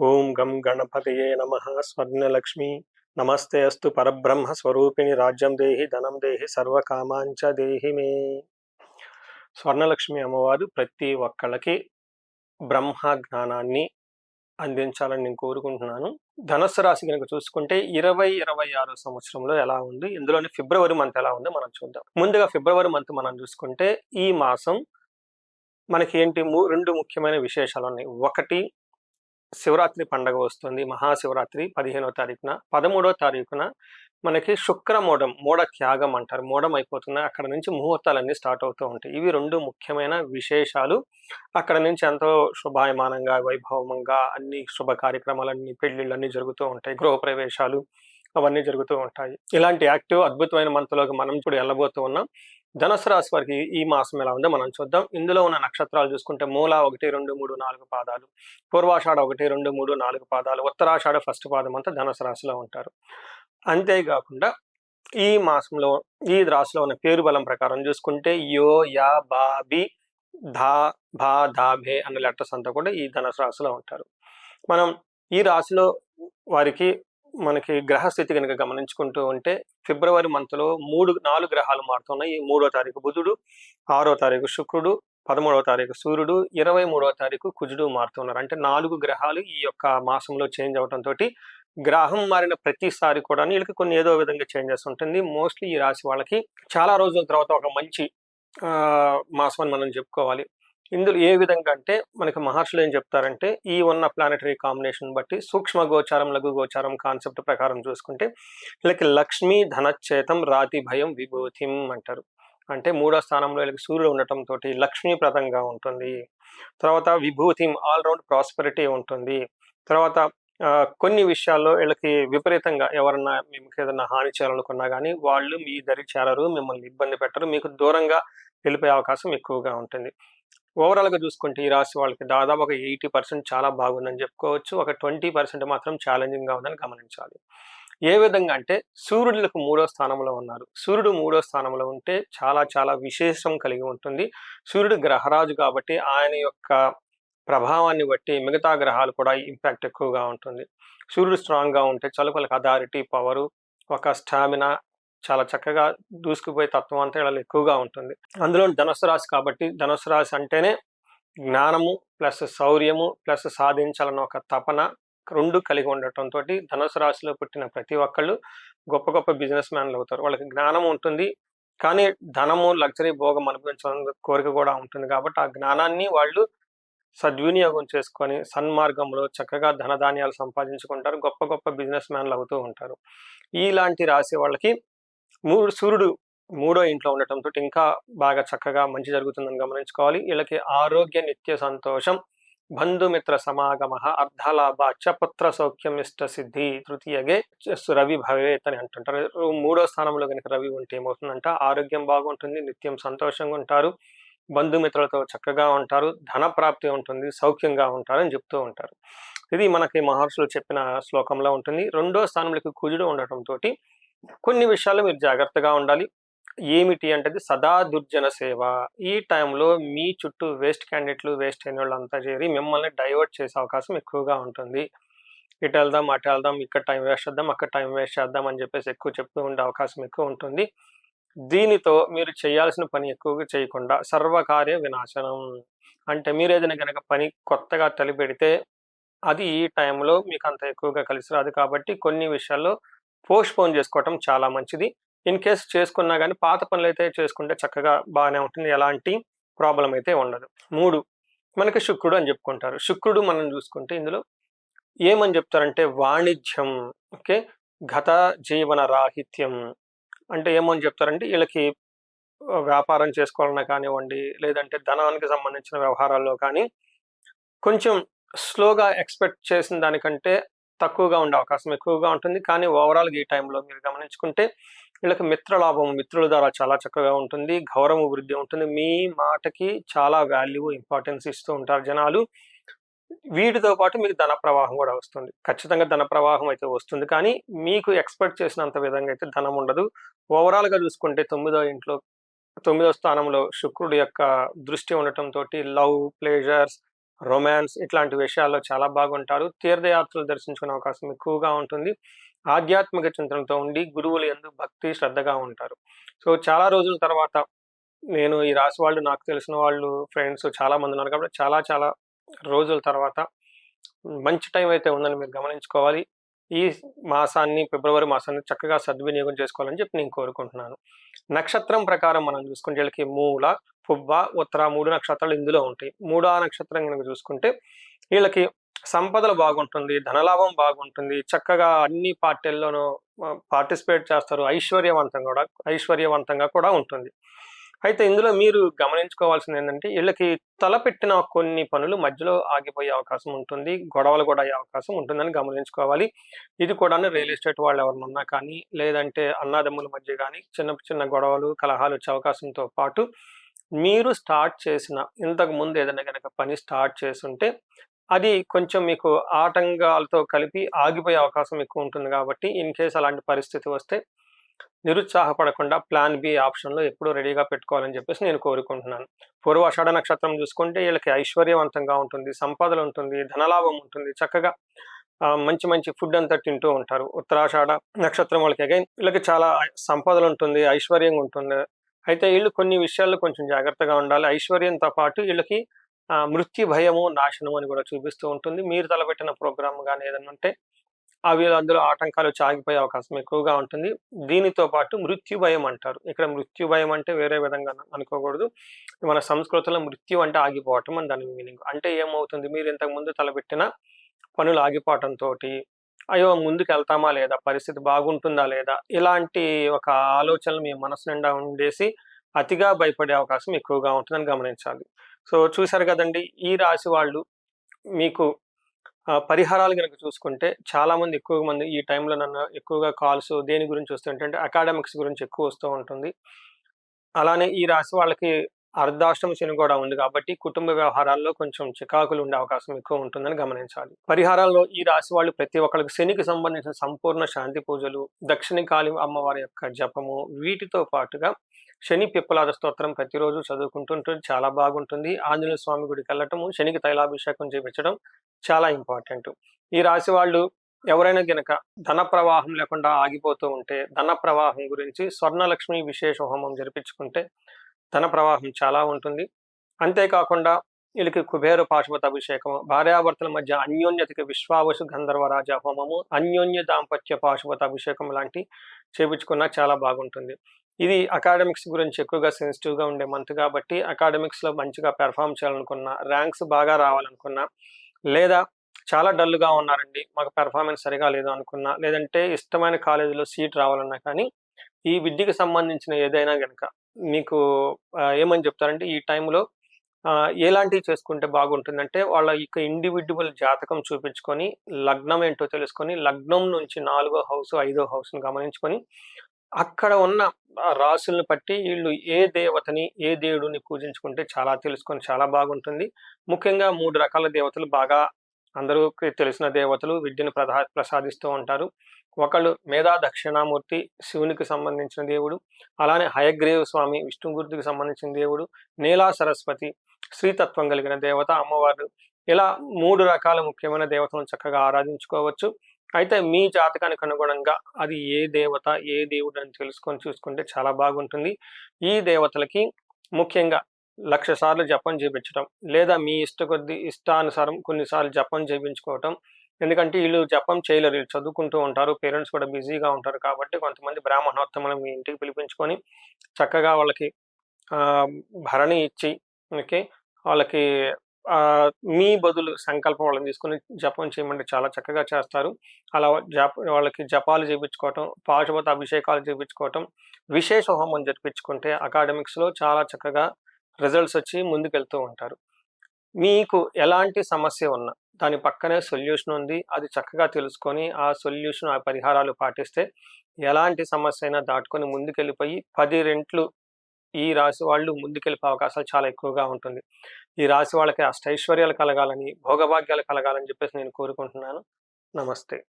ఓం గం గణపతయే నమ స్వర్ణలక్ష్మి. నమస్తే అస్తు పరబ్రహ్మ స్వరూపిణి రాజ్యం దేహి ధనం దేహి సర్వకామాంచ దేహి మే. స్వర్ణలక్ష్మి అమ్మవారు ప్రతి ఒక్కళ్ళకి బ్రహ్మ జ్ఞానాన్ని అందించాలని నేను కోరుకుంటున్నాను. ధనస్సు రాశి కనుక చూసుకుంటే ఇరవై ఇరవై ఆరు సంవత్సరంలో ఎలా ఉంది? ఇందులోని ఫిబ్రవరి మంత్ ఎలా ఉందో? మనం చూద్దాం. ముందుగా ఫిబ్రవరి మంత్ మనం చూసుకుంటే ఈ మాసం మనకి ఏంటి? ము- రెండు ముఖ్యమైన విశేషాలు ఉన్నాయి. ఒకటి శివరాత్రి పండగ వస్తుంది. మహాశివరాత్రి పదిహేనో తారీఖున. పదమూడో తారీఖున మనకి శుక్రమూఢం మూఢ త్యాగం అంటారు. మూఢం అయిపోతున్న అక్కడ నుంచి ముహూర్తాలన్నీ స్టార్ట్ అవుతూ ఉంటాయి. ఇవి రెండు ముఖ్యమైన విశేషాలు. అక్కడ నుంచి ఎంతో శుభాయమానంగా వైభవంగా అన్ని శుభ కార్యక్రమాలన్నీ పెళ్ళిళ్ళు అన్ని జరుగుతూ ఉంటాయి. గృహప్రవేశాలు అవన్నీ జరుగుతూ ఉంటాయి. ఇలాంటి యాక్టివ్ అద్భుతమైన మంత్లోకి మనం ఇప్పుడు వెళ్ళబోతూ ఉన్నాం. ధనుసు రాశి వారికి ఈ మాసం ఎలా ఉందో మనం చూద్దాం. ఇందులో ఉన్న నక్షత్రాలు చూసుకుంటే మూల ఒకటి రెండు మూడు నాలుగు పాదాలు పూర్వాషాఢ ఒకటి రెండు మూడు నాలుగు పాదాలు ఉత్తరాషాఢ ఫస్ట్ పాదం అంతా ధనుసు రాశిలో ఉంటారు. అంతేకాకుండా ఈ మాసంలో ఈ రాశిలో ఉన్న పేరు బలం ప్రకారం చూసుకుంటే యో యా బా బి ధా భా ధా భే అన్న లెటర్స్ అంతా కూడా ఈ ధనుసు రాశిలో ఉంటారు. మనం ఈ రాశిలో వారికి మనకి గ్రహస్థితి కనుక గమనించుకుంటూ ఉంటే ఫిబ్రవరి మంత్లో మూడు నాలుగు గ్రహాలు మారుతున్నాయి. ఈ మూడో తారీఖు బుధుడు ఆరో తారీఖు శుక్రుడు పదమూడవ తారీఖు సూర్యుడు ఇరవై మూడవ తారీఖు కుజుడు మారుతున్నారు. అంటే నాలుగు గ్రహాలు ఈ యొక్క మాసంలో చేంజ్ అవడంతో గ్రహం మారిన ప్రతిసారి కూడా వీళ్ళకి కొన్ని ఏదో విధంగా చేంజెస్ ఉంటుంది. మోస్ట్లీ ఈ రాశి వాళ్ళకి చాలా రోజుల తర్వాత ఒక మంచి ఆ, మాసం అని మనం చెప్పుకోవాలి. ఇందులో ఏ విధంగా అంటే మనకి మహర్షులు ఏం చెప్తారంటే ఈ ఉన్న ప్లానటరీ కాంబినేషన్ బట్టి సూక్ష్మ గోచారం లఘు గోచారం కాన్సెప్ట్ ప్రకారం చూసుకుంటే వీళ్ళకి లక్ష్మీ ధనచేతం రాతి భయం విభూతిం అంటారు. అంటే మూడో స్థానంలో వీళ్ళకి సూర్యుడు ఉండటం తోటి లక్ష్మీప్రదంగా ఉంటుంది. తర్వాత విభూతిం ఆల్ రౌండ్ ప్రాస్పెరిటీ ఉంటుంది. తర్వాత కొన్ని విషయాల్లో వీళ్ళకి విపరీతంగా ఎవరన్నా మీకు ఏదైనా హాని చేయాలనుకున్నా కానీ వాళ్ళు మీ దరి చేరరు మిమ్మల్ని ఇబ్బంది పెట్టరు. మీకు దూరంగా వెళ్ళిపోయే అవకాశం ఎక్కువగా ఉంటుంది. ఓవరాల్గా చూసుకుంటే ఈ రాశి వాళ్ళకి దాదాపు ఒక ఎయిటీ పర్సెంట్ చాలా బాగుందని చెప్పుకోవచ్చు. ఒక ట్వంటీ పర్సెంట్ మాత్రం ఛాలెంజింగ్గా ఉందని గమనించాలి. ఏ విధంగా అంటే సూర్యుడులకు మూడో స్థానంలో ఉన్నారు. సూర్యుడు మూడో స్థానంలో ఉంటే చాలా చాలా విశేషం కలిగి ఉంటుంది. సూర్యుడు గ్రహరాజు కాబట్టి ఆయన యొక్క ప్రభావాన్ని బట్టి మిగతా గ్రహాలు కూడా ఇంపాక్ట్ ఎక్కువగా ఉంటుంది. సూర్యుడు స్ట్రాంగ్గా ఉంటే చలుకలకు అథారిటీ పవరు ఒక స్టామినా చాలా చక్కగా దూసుకుపోయే తత్వం అంతా ఇలా ఎక్కువగా ఉంటుంది. అందులో ధనుసు రాశి కాబట్టి ధనుసు రాశి అంటేనే జ్ఞానము ప్లస్ శౌర్యము ప్లస్ సాధించాలన్న ఒక తపన రెండు కలిగి ఉండటంతో ధనుసు రాశిలో పుట్టిన ప్రతి ఒక్కళ్ళు గొప్ప గొప్ప బిజినెస్ మ్యాన్లు అవుతారు. వాళ్ళకి జ్ఞానం ఉంటుంది. కానీ ధనము లగ్జరీ భోగం అనుభవించాలన్న కోరిక కూడా ఉంటుంది కాబట్టి ఆ జ్ఞానాన్ని వాళ్ళు సద్వినియోగం చేసుకొని సన్మార్గంలో చక్కగా ధనధాన్యాలు సంపాదించుకుంటారు. గొప్ప గొప్ప బిజినెస్ మ్యాన్లు అవుతూ ఉంటారు. ఇలాంటి రాశి వాళ్ళకి మూడు సూర్యుడు మూడో ఇంట్లో ఉండటంతో ఇంకా బాగా చక్కగా మంచి జరుగుతుందని గమనించుకోవాలి. వీళ్ళకి ఆరోగ్య నిత్య సంతోషం బంధుమిత్ర సమాగమ అర్ధలాభ అచ్చపుత్ర సౌఖ్యం ఇష్ట సిద్ధి తృతీయగే రవి భవేత్ అని అంటుంటారు. మూడో స్థానంలో కనుక రవి ఉంటే ఏమవుతుందంట? ఆరోగ్యం బాగుంటుంది నిత్యం సంతోషంగా ఉంటారు బంధుమిత్రులతో చక్కగా ఉంటారు ధన ప్రాప్తి ఉంటుంది సౌఖ్యంగా ఉంటారని చెప్తూ ఉంటారు. ఇది మనకి మహర్షులు చెప్పిన శ్లోకంలో ఉంటుంది. రెండో స్థానంలోకి కుజుడు ఉండటంతో కొన్ని విషయాలు మీరు జాగ్రత్తగా ఉండాలి. ఏమిటి అంటే సదా దుర్జన సేవ. ఈ టైంలో మీ చుట్టూ వేస్ట్ క్యాండిడేట్లు వేస్ట్ అయిన వాళ్ళంతా చేరి మిమ్మల్ని డైవర్ట్ చేసే అవకాశం ఎక్కువగా ఉంటుంది. ఇటు వెళ్దాం అటు వెళ్దాం ఇక్కడ టైం వేస్ట్ చేద్దాం అక్కడ టైం వేస్ట్ చేద్దాం అని చెప్పేసి ఎక్కువ చెప్తూ ఉండే అవకాశం ఎక్కువ ఉంటుంది. దీనితో మీరు చేయాల్సిన పని ఎక్కువగా చేయకుండా సర్వకార్య వినాశనం. అంటే మీరు ఏదైనా కనుక పని కొత్తగా తలిపెడితే అది ఈ టైంలో మీకు అంత ఎక్కువగా కలిసి రాదు. కాబట్టి కొన్ని విషయాల్లో పోస్ట్ పోన్ చేసుకోవటం చాలా మంచిది. ఇన్ కేస్ చేసుకున్నా కానీ పాత పనులు అయితే చేసుకుంటే చక్కగా బాగానే ఉంటుంది. ఎలాంటి ప్రాబ్లం అయితే ఉండదు. మూడు మనకి శుక్రుడు అని చెప్పుకుంటారు. శుక్రుడు మనం చూసుకుంటే ఇందులో ఏమని చెప్తారంటే వాణిజ్యం ఓకే? గత జీవన రాహిత్యం అంటే ఏమని చెప్తారంటే వీళ్ళకి వ్యాపారం చేసుకోవాలన్నా కానివ్వండి లేదంటే ధనానికి సంబంధించిన వ్యవహారాల్లో కానీ కొంచెం స్లోగా ఎక్స్పెక్ట్ చేసిన దానికంటే తక్కువగా ఉండే అవకాశం ఎక్కువగా ఉంటుంది. కానీ ఓవరాల్గా ఈ టైంలో మీరు గమనించుకుంటే వీళ్ళకి మిత్రలాభం మిత్రుల ద్వారా చాలా చక్కగా ఉంటుంది. గౌరవ వృద్ధి ఉంటుంది. మీ మాటకి చాలా వాల్యూ ఇంపార్టెన్స్ ఇస్తూ ఉంటారు జనాలు. వీటితో పాటు మీకు ధన ప్రవాహం కూడా వస్తుంది. ఖచ్చితంగా ధన ప్రవాహం అయితే వస్తుంది. కానీ మీకు ఎక్స్పెక్ట్ చేసినంత విధంగా అయితే ధనం ఉండదు. ఓవరాల్గా చూసుకుంటే తొమ్మిదో ఇంట్లో తొమ్మిదో స్థానంలో శుక్రుడి యొక్క దృష్టి ఉండటం తోటి లవ్ ప్లేజర్స్ రొమాన్స్ ఇట్లాంటి విషయాల్లో చాలా బాగుంటారు. తీర్థయాత్రలు దర్శించుకునే అవకాశం ఎక్కువగా ఉంటుంది. ఆధ్యాత్మిక చింతనతో ఉండి గురువులు ఎందుకు భక్తి శ్రద్ధగా ఉంటారు. సో చాలా రోజుల తర్వాత నేను ఈ రాశి వాళ్ళు నాకు తెలిసిన వాళ్ళు ఫ్రెండ్స్ చాలా మంది ఉన్నారు కాబట్టి చాలా చాలా రోజుల తర్వాత మంచి టైం అయితే ఉందని మీరు గమనించుకోవాలి. ఈ మాసాన్ని ఫిబ్రవరి మాసాన్ని చక్కగా సద్వినియోగం చేసుకోవాలని చెప్పి నేను కోరుకుంటున్నాను. నక్షత్రం ప్రకారం మనం చూసుకుంటే వీళ్ళకి మూల పువ్వ ఉత్తర మూడు నక్షత్రాలు ఇందులో ఉంటాయి. మూడో నక్షత్రం కనుక చూసుకుంటే వీళ్ళకి సంపదలు బాగుంటుంది ధనలాభం బాగుంటుంది. చక్కగా అన్ని పార్టీల్లోనూ పార్టిసిపేట్ చేస్తారు. ఐశ్వర్యవంతంగా కూడా ఐశ్వర్యవంతంగా కూడా ఉంటుంది. అయితే ఇందులో మీరు గమనించుకోవాల్సింది ఏంటంటే వీళ్ళకి తలపెట్టిన కొన్ని పనులు మధ్యలో ఆగిపోయే అవకాశం ఉంటుంది గొడవలు కూడా అయ్యే అవకాశం ఉంటుందని గమనించుకోవాలి. ఇది కూడా రియల్ ఎస్టేట్ వాళ్ళు ఎవరినున్నా కానీ లేదంటే అన్నాదమ్ముల మధ్య కానీ చిన్న చిన్న గొడవలు కలహాలు వచ్చే అవకాశంతో పాటు మీరు స్టార్ట్ చేసిన ఇంతకు ముందు ఏదైనా కనుక పని స్టార్ట్ చేస్తుంటే అది కొంచెం మీకు ఆటంకాలతో కలిపి ఆగిపోయే అవకాశం ఎక్కువ ఉంటుంది కాబట్టి ఇన్ కేస్ అలాంటి పరిస్థితి వస్తే నిరుత్సాహపడకుండా ప్లాన్ బి ఆప్షన్లో ఎప్పుడూ రెడీగా పెట్టుకోవాలని చెప్పేసి నేను కోరుకుంటున్నాను. పూర్వాషాఢ నక్షత్రం చూసుకుంటే వీళ్ళకి ఐశ్వర్యవంతంగా ఉంటుంది సంపదలు ఉంటుంది ధనలాభం ఉంటుంది చక్కగా మంచి మంచి ఫుడ్ అంతా తింటూ ఉంటారు. ఉత్తరాషాఢ నక్షత్రం వాళ్ళకి అగైన్ వీళ్ళకి చాలా సంపదలు ఉంటుంది ఐశ్వర్యంగా ఉంటుంది. అయితే వీళ్ళు కొన్ని విషయాల్లో కొంచెం జాగ్రత్తగా ఉండాలి. ఐశ్వర్యంతో పాటు వీళ్ళకి మృత్యు భయము నాశనము అని కూడా చూపిస్తూ ఉంటుంది. మీరు తలపెట్టిన ప్రోగ్రామ్ కానీ ఏదైనా ఉంటే అవి అందులో ఆటంకాలు చాగిపోయే అవకాశం ఎక్కువగా ఉంటుంది. దీనితో పాటు మృత్యు భయం అంటారు. ఇక్కడ మృత్యు భయం అంటే వేరే విధంగా అనుకోకూడదు. మన సంస్కృతిలో మృత్యు అంటే ఆగిపోవటం అని దాని మీనింగ్. అంటే ఏమవుతుంది? మీరు ఇంతకు ముందు తలపెట్టిన పనులు ఆగిపోవటంతో అయ్యో ముందుకు వెళ్తామా లేదా? పరిస్థితి బాగుంటుందా లేదా? ఇలాంటి ఒక ఆలోచనలు మీ మనసు నిండా ఉండేసి అతిగా భయపడే అవకాశం ఎక్కువగా ఉంటుందని గమనించాలి. సో చూశారు కదండి ఈ రాశి వాళ్ళు మీకు పరిహారాలు కనుక చూసుకుంటే చాలా మంది ఎక్కువ మంది ఈ టైంలో నన్ను ఎక్కువగా కాల్స్ దేని గురించి వస్తుంటే అకాడమిక్స్ గురించి ఎక్కువ వస్తూ ఉంటుంది. అలానే ఈ రాశి వాళ్ళకి అర్ధాష్టమ శని కూడా ఉంది కాబట్టి కుటుంబ వ్యవహారాల్లో కొంచెం చికాకులు ఉండే అవకాశం ఎక్కువ ఉంటుందని గమనించాలి. పరిహారాల్లో ఈ రాశి వాళ్ళు ప్రతి ఒక్కరికి శనికి సంబంధించిన సంపూర్ణ శాంతి పూజలు దక్షిణకాళి అమ్మవారి యొక్క జపము వీటితో పాటుగా శని పిప్పలాద స్తోత్రం ప్రతిరోజు చదువుకుంటుంటే చాలా బాగుంటుంది. ఆంజనేయ స్వామి గుడికి వెళ్ళటము శనికి తైలాభిషేకం చేపించడం చాలా ఇంపార్టెంట్. ఈ రాశి వాళ్ళు ఎవరైనా గనక ధన ప్రవాహం లేకుండా ఆగిపోతూ ఉంటే ధన ప్రవాహం గురించి స్వర్ణలక్ష్మి విశేష హోమం జరిపించుకుంటే ధన ప్రవాహం చాలా ఉంటుంది. అంతేకాకుండా వీళ్ళకి కుబేర పాశుపత అభిషేకము భార్యాభర్తల మధ్య అన్యోన్యతకి విశ్వావసు గంధర్వరాజ హోమము అన్యోన్య దాంపత్య పాశుపత అభిషేకం లాంటి చేపించుకున్నా చాలా బాగుంటుంది. ఇది అకాడమిక్స్ గురించి ఎక్కువగా సెన్సిటివ్గా ఉండే మంత్ కాబట్టి అకాడమిక్స్లో మంచిగా పెర్ఫామ్ చేయాలనుకున్నా ర్యాంక్స్ బాగా రావాలనుకున్నా లేదా చాలా డల్గా ఉన్నారండి మాకు పెర్ఫార్మెన్స్ సరిగా లేదు అనుకున్నా లేదంటే ఇష్టమైన కాలేజీలో సీట్ రావాలన్నా కానీ ఈ విద్యకు సంబంధించిన ఏదైనా కనుక మీకు ఏమని చెప్తారంటే ఈ టైంలో ఎలాంటివి చేసుకుంటే బాగుంటుందంటే వాళ్ళ యొక్క ఇండివిజువల్ జాతకం చూపించుకొని లగ్నం ఏంటో తెలుసుకొని లగ్నం నుంచి నాలుగో హౌస్ ఐదో హౌస్ను గమనించుకొని అక్కడ ఉన్న రాసులను బట్టి వీళ్ళు ఏ దేవతని ఏ దేవుడిని పూజించుకుంటే చాలా తెలుసుకొని చాలా బాగుంటుంది. ముఖ్యంగా మూడు రకాల దేవతలు బాగా అందరూ తెలిసిన దేవతలు విద్యను ప్రసా ప్రసాదిస్తూ ఉంటారు. ఒకళ్ళు మేధా దక్షిణామూర్తి శివునికి సంబంధించిన దేవుడు అలానే హయగ్రీవ స్వామి విష్ణుమూర్తికి సంబంధించిన దేవుడు నీలా సరస్వతి శ్రీతత్వం కలిగిన దేవత అమ్మవారు. ఇలా మూడు రకాల ముఖ్యమైన దేవతలను చక్కగా ఆరాధించుకోవచ్చు. అయితే మీ జాతకానికి అనుగుణంగా అది ఏ దేవత ఏ దేవుడు అని తెలుసుకొని చూసుకుంటే చాలా బాగుంటుంది. ఈ దేవతలకి ముఖ్యంగా లక్ష సార్లు జపం చేయించడం లేదా మీ ఇష్ట కొద్ది ఇష్టానుసారం కొన్నిసార్లు జపం చేయించుకోవటం ఎందుకంటే వీళ్ళు జపం చేయలేరు వీళ్ళు చదువుకుంటూ ఉంటారు పేరెంట్స్ కూడా బిజీగా ఉంటారు కాబట్టి కొంతమంది బ్రాహ్మణోత్తములు మీ ఇంటికి పిలిపించుకొని చక్కగా వాళ్ళకి భరణి ఇచ్చి ఓకే వాళ్ళకి మీ బదులు సంకల్పం వాళ్ళని తీసుకుని జపం చేయమంటే చాలా చక్కగా చేస్తారు. అలా జప వాళ్ళకి జపాలు చేయించుకోవటం పాశుపత అభిషేకాలు చేయించుకోవటం విశేష హోమం జరిపించుకుంటే అకాడమిక్స్లో చాలా చక్కగా రిజల్ట్స్ వచ్చి ముందుకెళ్తూ ఉంటారు. మీకు ఎలాంటి సమస్య ఉన్నా దాని పక్కనే సొల్యూషన్ ఉంది అది చక్కగా తెలుసుకొని ఆ సొల్యూషన్ ఆ పరిహారాలు పాటిస్తే ఎలాంటి సమస్య అయినా దాటుకొని ముందుకెళ్ళిపోయి పది రెంట్లు ఈ రాశి వాళ్ళు ముందుకెళ్ళిపోయే అవకాశాలు చాలా ఎక్కువగా ఉంటుంది. ఈ రాశి వాళ్ళకి అష్టైశ్వర్యాలు కలగాలని భోగభాగ్యాలు కలగాలని చెప్పేసి నేను కోరుకుంటున్నాను. నమస్తే.